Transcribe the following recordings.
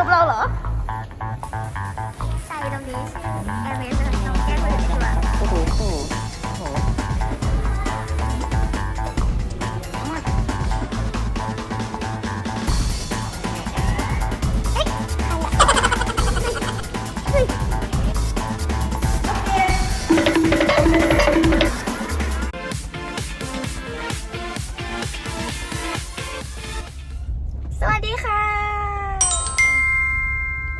กับเราเหรอ ใส่ตรงนี้ใช่ไหม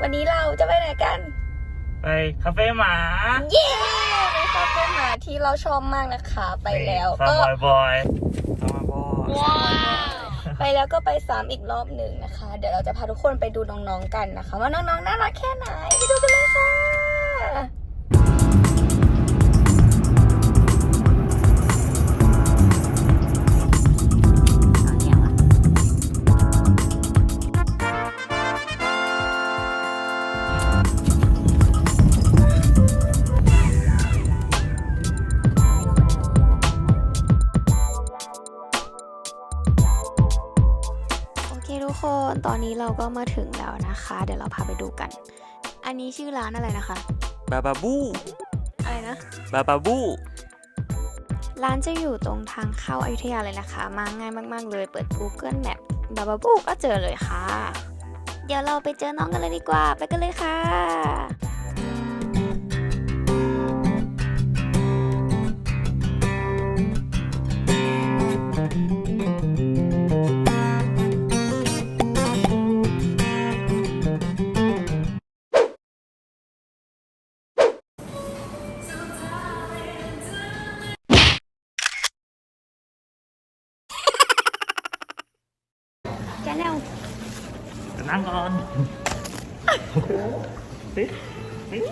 วันนี้เราจะไปไหนกัน ไปคาเฟ่หมา เย้ไปคาเฟ่หมาที่เราชอบมากนะคะ ไปแล้วคาก็ร์บอยบอยคาร์บอยไปแล้วก็ไปซ้ำอีกรอบหนึ่งนะคะ เดี๋ยวเราจะพาทุกคนไปดูน้องๆกันนะคะ ว่าน้องๆน่ารักแค่ไหน อนนี้เราก็มาถึงแล้วนะคะ เดี๋ยวเราพาไปดูกัน อันนี้ชื่อร้านอะไรนะคะ บาบาบู อะไรนะ บาบาบู ร้านจะอยู่ตรงทางเข้าอยุธยาเลยนะคะ มาง่ายมาก ๆ เลย เปิด Google Map บาบาบูก็เจอเลยค่ะ เดี๋ยวเราไปเจอน้องกันเลยดีกว่า ไปกันเลยค่ะ แกแนวจะนั่งก่อนติดติด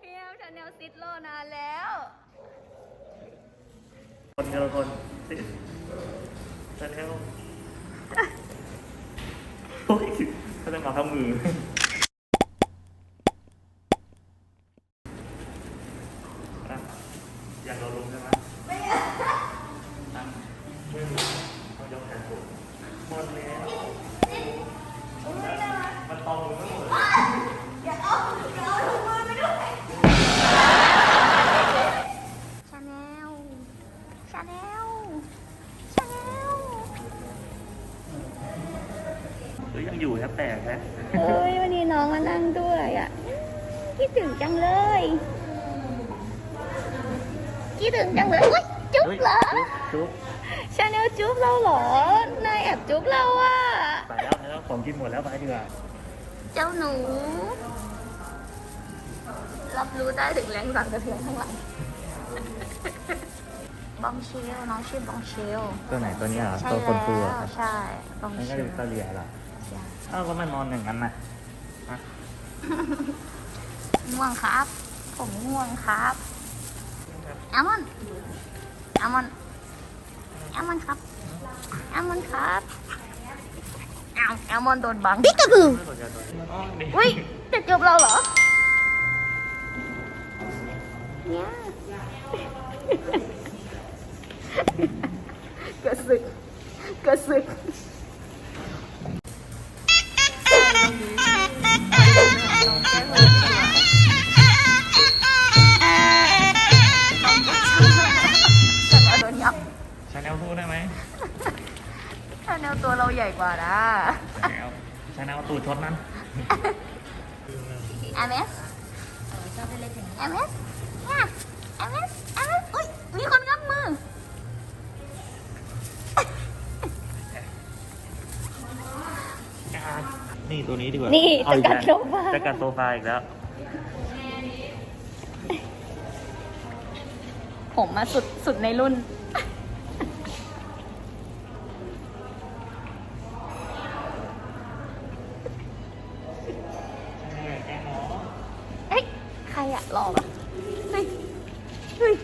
เพียวชาแนลซิดโลนานแล้วคนเดียวคนติดจะเทวโอ้ยเขาจะมาทำมืออะอยากเราลงใช่ไหม แทบแตกนะเฮ้ยวันนี้น้องมานั่งด้วยอะคิดถึงจังเลยคิดถึงจังเลยอุ๊ยจุ๊บเฮ้ยเหรอจุ๊บชาแนลจุ๊บเราเหรอนายแอบจุ๊บเราอะไปแล้วไปแล้วของกินหมดแล้วไปดีกว่าเจ้าหนู รับรู้ได้ถึงแรงสั่นสะเทือนข้างหลังบองเชลน้องชื่อบองเชลตัวไหนตัวนี้เหรอใช่ตัวคนปูแล้วอะใช่บองนั่นเชก็ลดูเกาหลีเหรอ ใช่อ้าวแล้วมันนอนอย่างนั้นน่ะฮะง่วงครับ ผมง่วงครับแอลมอนแอลมอนแอลมอนครับแอลมอนครับแอลแอลมอนโดนบังปิกาบูไม่สนใจตัวนี้มันอ้อนดิอุ้ยจะจบเราเหรอเนี่ยกระสึกกระสึก ได้ไหมถ้าแนวตัวเราใหญ่กว่านะชาแนลชาแนลตูดชดนั้นเอเมสเอเมสเนี่ยเอเมสเอเมสอุ้ยมีคนงับมือนี่ตัวนี้ดีกว่า นี่เอาอีจะกัดแล้วโซฟาจะกัดโซฟาอีกแล้ว ผมมาสุดสุดในรุ่น ใครอะหลอกอะเฮ้ยเฮ้ย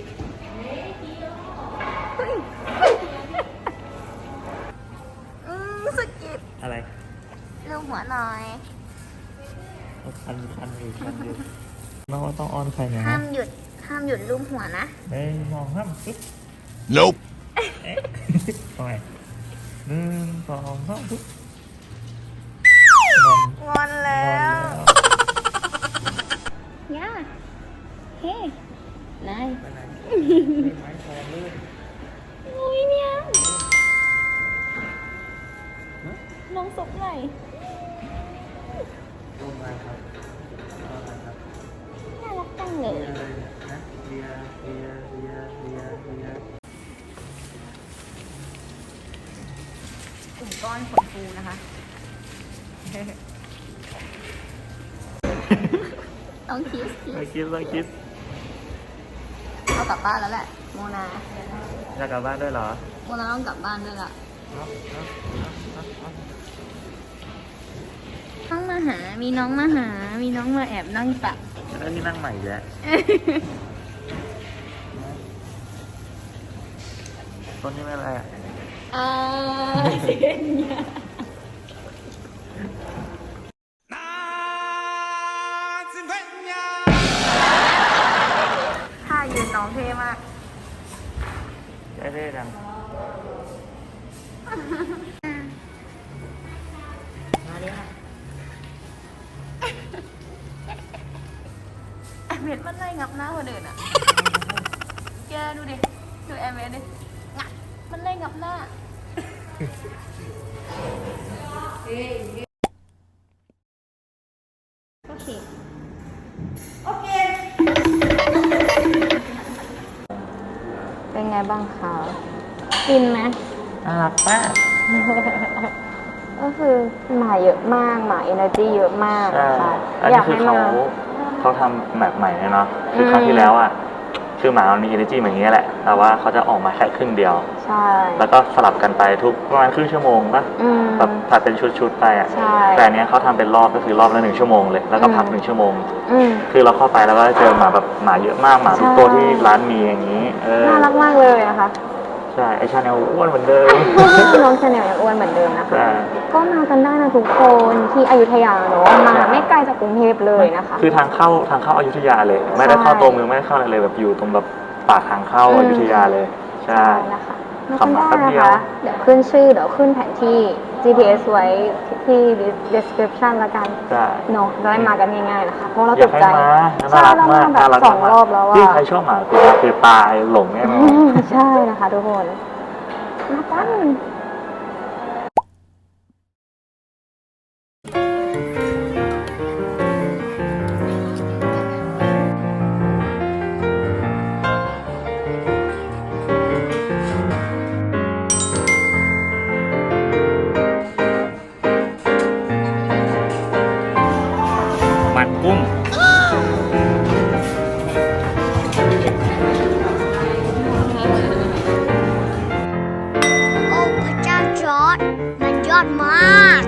เฮ้ยอืมสะกิดอะไรลูกหัวหน่อยเอาคันคันอยู่คันอยู่น้องว่าต้องอ้อนใครนะห้ามหยุดห้ามหยุดลูกหัวนะเฮ้ยมองห้ามปึ๊บ Nope. เอ๊ะทำไมหนึ่งสองสามปุ๊บ มาครับนอนมาครับน่ารักจังเลเลียยเลยนะเลียเลียเลียเลียเลียกลุ่มก้อนขนฟูนะคะ ต้องคิสคิไม่สคิดไม่คิดเอากลับบ้านแล้วแหละ โมนา อยากกลับบ้านด้วยเหรอ โมนาต้องกลับบ้านด้วยละครับครับครับครับ น้องมาหา มีน้องมาหา มีน้องมาแอบนั่งตักแล้วนี่นั่งใหม่อีกแล้วต้นนี้ไม่อะไรอะอ่าเสียงเนี่ยท่ายืนน้องเท่มากใช่เท่จัง แอมเมดมันไล่งับหน้าคนอื่นอะ แกดูดิ ดูแอมเมดดิงับมันไล่งับหน้า โอเค โอเค เป็นไงบ้างคะกินไหมน่ารักมากก็คือหมาเยอะมาก หมาเอเนอร์จีเยอะมากใช่ค่ะอันอนี้ยากคือให้เขามา เขาทำแบบใหม่เลยเนาะคือมครั้งที่แล้วอะคือหมามันมี energy เหมือนนี้แหละ แต่ว่าเขาจะออกมาแค่ครึ่งเดียว ใช่แล้วก็สลับกันไปทุกประมาณครึ่งชั่วโมงปะอืมแบบผัดเป็นชุดๆไปอะใช่ แต่อันเนี้ยเขาทำเป็นรอบก็คือรอบละหนึ่งชั่วโมงเลยแล้วก็พักอืม หนึ่งชั่วโมง อืม คือเราเข้าไปแล้วก็เจอหมาแบบหมาเยอะมากหมาทุกใช่ตัวที่ร้านมีอย่างนี้ เออ น่ารักมากเลยนะคะ ใช่ไอชาแนลอ้วนเหมือนเดิมน้องชาแนลยังอ้วนเหมือนเดิมนะคะใช่ก็มากันได้นะทุกคนที่อยุธยาเนอะมาไม่ไกลจากกรุงเทพเลยนะคะ คือทางเข้าทางเข้าอยุธยาเลย ไม่ได้เข้าใช่ตัวเมืองไม่ได้เข้าอะไรเลยแบบอยู่ตรงแบบปากทางเข้าอืมอยุธยาเลย ใช่นะคะ มาขักับนมาได้แป๊บนะเดียวคะ เดี๋ยวขึ้นชื่อ เดี๋ยวขึ้นแผนที่ GPS ไว้ที่ description ละกันใช่เนาะจะได้มากันง่ายๆนะคะเพราะเราอตยากกให้ใจ มาใช่น่ารักเรามากมาแบน่าบรักสองมากรอบแล้วที่อะใครชอบหมาคือคือตายหลงแน่นอนอืมใช่นะคะทุกคนมากันมัน ยอดมาก